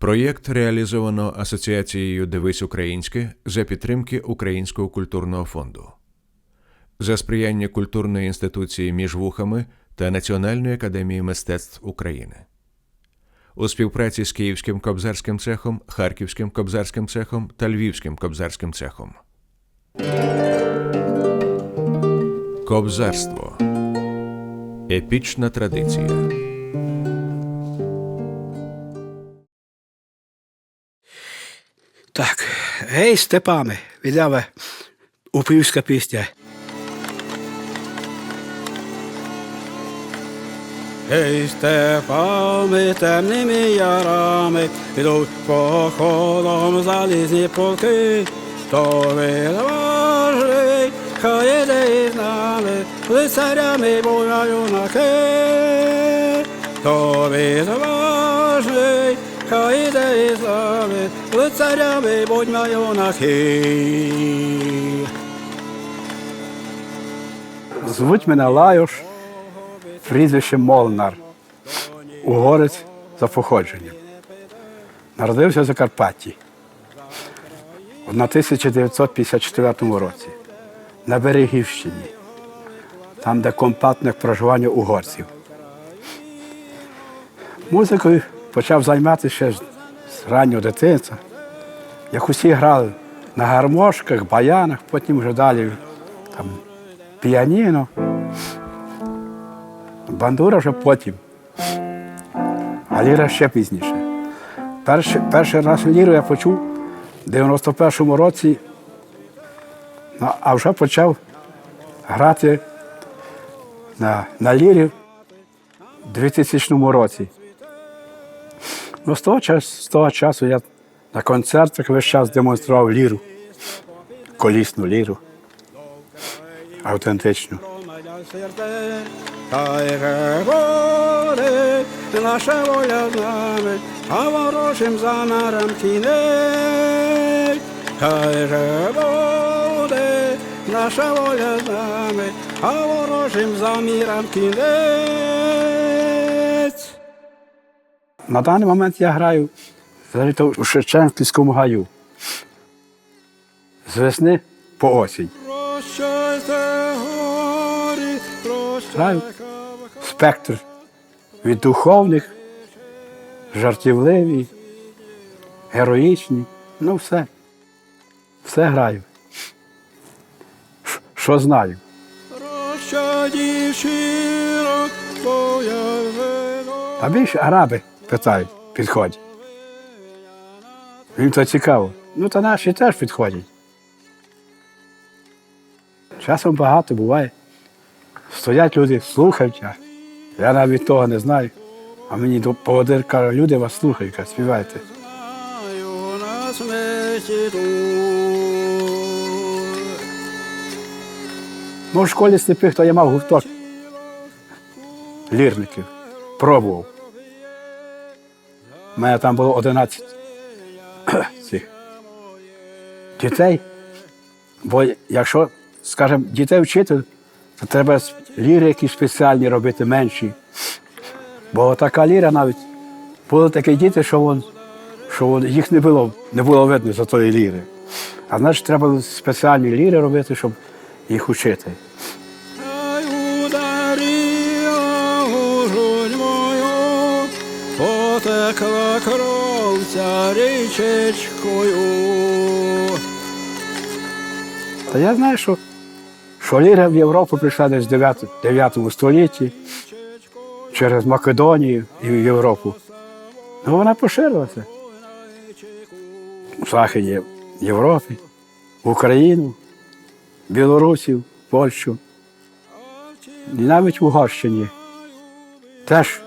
Проєкт реалізовано Асоціацією Дивись Українське за підтримки Українського культурного фонду. За сприяння культурної інституції між вухами та Національної академії мистецтв України. У співпраці з Київським кобзарським цехом, Харківським кобзарським цехом та Львівським кобзарським цехом. Кобзарство. Епічна традиція. Гей, Степане, відява упівська пісня. Гей, Степане, темними ярами, підуть походом залізні полки, то відважний, хай іде із нами, лицарями боя юнаки, то відважний, хай іде із нами, лицарями будьмо. Звуть мене Лайош, прізвище Молнар, угорець за походженням. Народився в Закарпатті в 1954 році на Берегівщині, там, де компактне проживання угорців. Музикою почав займатися з раннього дитинства. Як усі грали на гармошках, баянах, потім вже далі там, піаніно. Бандура вже потім. А ліра ще пізніше. Перший, перший раз ліру я почув в 91-му році, ну, а вже почав грати на, на лірі в 2000 році. Ну, з того, часу, з того часу я на концертах весь час демонстрував ліру, колісну ліру, автентичну. Говорить наша воля з нами, а ворожим замарам кінець. Хай же буде наша воля з нами, а ворожим замірам кінець. На даний момент я граю у Шевченківському гаю. З весни по осінь. Граю спектр від духовних, жартівливі, героїчні. Ну все. Все граю. Що знаю. А більше араби питають, підходять. Їм то цікаво. Ну, то наші теж підходять. Часом багато буває. Стоять люди, слухають. Я навіть того не знаю. А мені поводир каже, люди вас слухають, співайте. Ну, в школі сліпих, то я мав гурток лірників. Пробував. У мене там було 11 цих дітей. Бо якщо, скажімо, дітей вчити, то треба ліри якісь спеціальні робити менші. Бо така ліра навіть були такі діти, що, вон, що вон, їх не було, не було видно за тої ліри. А значить, треба спеціальні ліри робити, щоб їх вчити. Потекла кров ця річечкою. Та я знаю, що, що ліра в Європу прийшла десь в 9, 9 столітті через Македонію і в Європу. Ну, вона поширилася. У Західній Європі, в Україну, Білорусів, Польщу. І навіть в Угорщині. Теж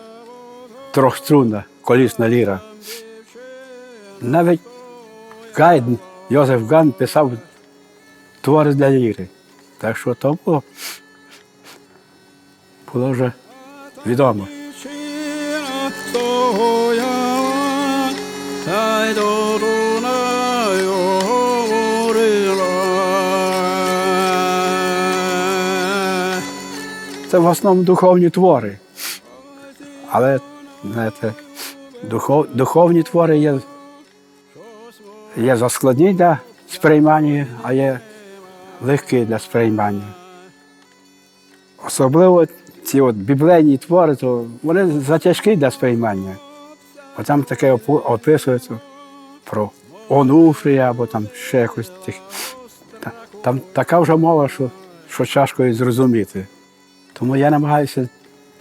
трьохструнна колісна ліра. Навіть Гайден, Йозеф Ган писав твори для ліри. Так що то було, було вже відомо. Це в основному духовні твори. Але знаєте, Духов, духовні твори є, є заскладні для сприймання, а є легкі для сприймання. Особливо ці от біблійні твори, то вони затяжкі для сприймання. Бо там таке описується про Онуфрія або там ще якось тих. Там така вже мова, що, що її зрозуміти. Тому я намагаюся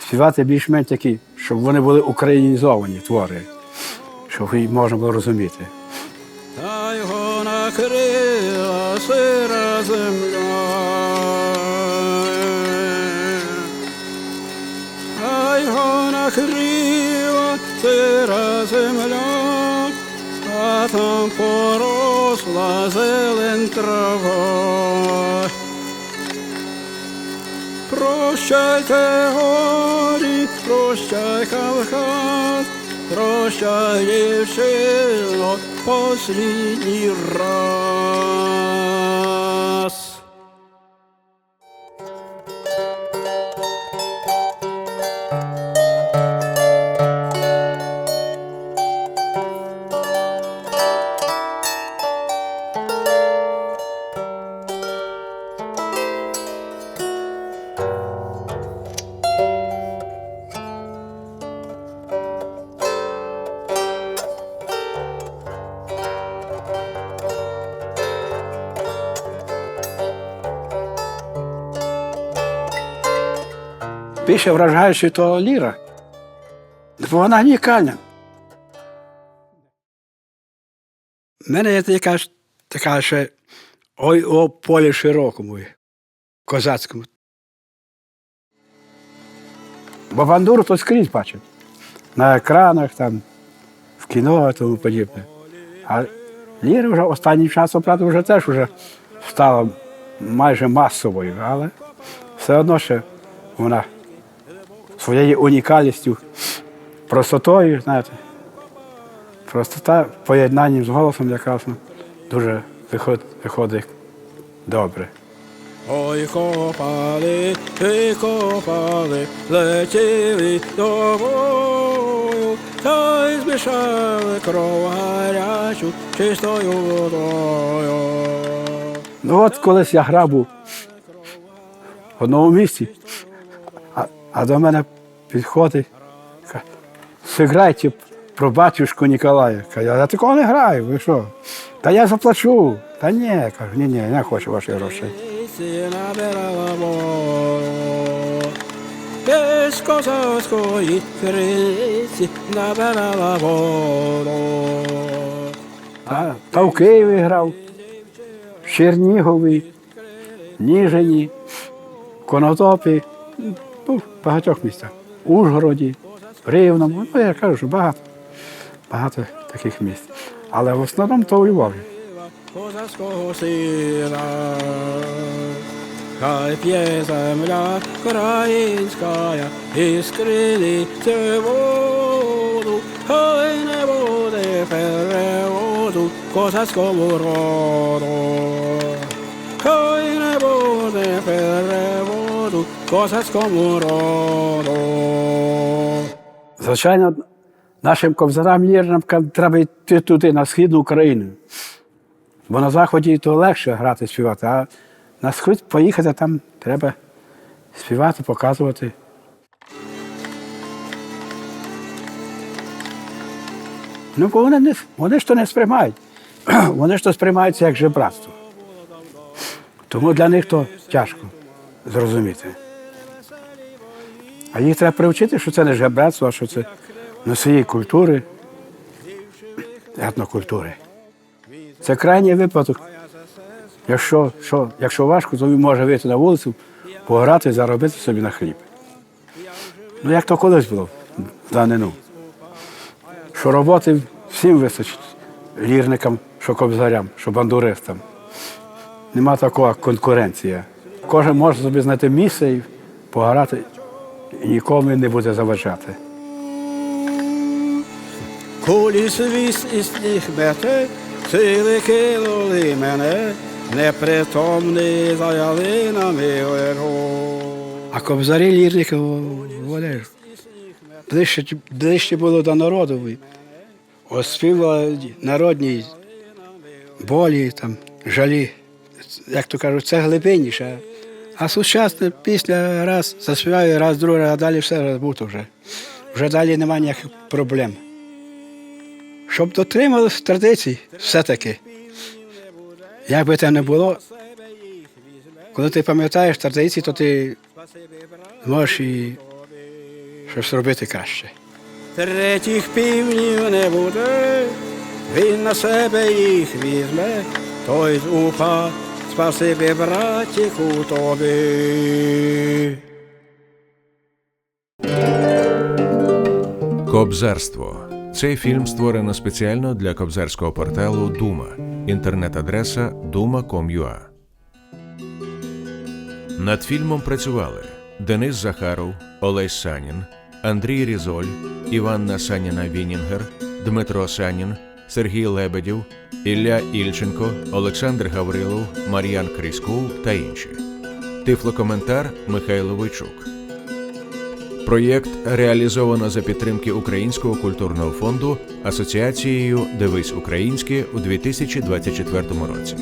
співати більш-менш такі, щоб вони були українізовані твори, щоб їх можна було розуміти. Та його накрила сира земля. Та його накрила сира земля, а там поросла зелень трава. Прощайте горі, прощай Кавказ, прощай дівчино, послідній раз. Більше вражаючи то ліра. Бо вона унікальна. У мене є така, така ще ой о полі широкому, козацькому. Бо бандуру то скрізь бачив. На екранах, там, в кіно і тому подібне. А ліра вже останнім часом, правда, вже теж вже стала майже масовою, але все одно ще вона своєю унікальністю, простотою, знаєте. Простота в поєднанні з голосом якраз ну, дуже виходить, виходить добре. Ой, копали, і копали, летіли до бою, та й змішали кров гарячу чистою водою. Ну от колись я грав в одному місці, а, до мене підходить, каже, сыграйте про батюшку Ніколая. Каже, я такого не граю, ви що? Та я заплачу. Та ні, кажу, ні, ні, не хочу ваших грошей. Та, та в Києві грав, в Чернігові, Ніжині, Конотопі, в багатьох місцях. Ужгороді, Рівному. Ну, я кажу, що багато, багато таких місць. Але в основному то у Львові. козацького сина. Хай п'є земля українська, і скриниці воду, хай не буде переводу козацькому роду. Хай не буде переводу козацькому роду. Звичайно, нашим кобзарам лірникам треба йти туди, на східну Україну. Бо на заході то легше грати, співати, а на схід поїхати там треба співати, показувати. Ну, бо вони, не, вони ж то не сприймають. Вони ж то сприймаються як жебратство. Тому для них то тяжко зрозуміти. А їх треба привчити, що це не жебратство, а що це носії культури, етнокультури. Це крайній випадок. Якщо, що, якщо важко, то він може вийти на вулицю, пограти, заробити собі на хліб. Ну, як то колись було в данину. Що роботи всім вистачить лірникам, що кобзарям, що бандуристам. Нема такого конкуренції. Кожен може собі знайти місце і пограти, і нікому не буде заважати. Кулі свіс і сніг мете, сили кинули мене, непритомний за ялинами лежу. А кобзарі лірники, вони ближче, ближче було до народу. Оспівали народні болі, там, жалі. Як то кажуть, це глибинніше. А сучасна пісня раз заспіваю, раз, другий, а далі все розбуто вже. Вже далі немає ніяких проблем. Щоб дотрималися традицій все-таки. Як би це не було, коли ти пам'ятаєш традиції, то ти зможеш і щось робити краще. Третіх півнів не буде, він на себе їх візьме, той з уха спасибі, братіку тобі. Кобзарство. Цей фільм створено спеціально для кобзарського порталу Дума. Інтернет-адреса duma.com.ua Над фільмом працювали Денис Захаров, Олесь Санін, Андрій Різоль, Іванна Саніна Вінінгер, Дмитро Санін, Сергій Лебедів, Ілля Ільченко, Олександр Гаврилов, Мар'ян Кріскул та інші. Тифлокоментар Михайло Войчук. Проєкт реалізовано за підтримки Українського культурного фонду Асоціацією Дивись Українське у 2024 році.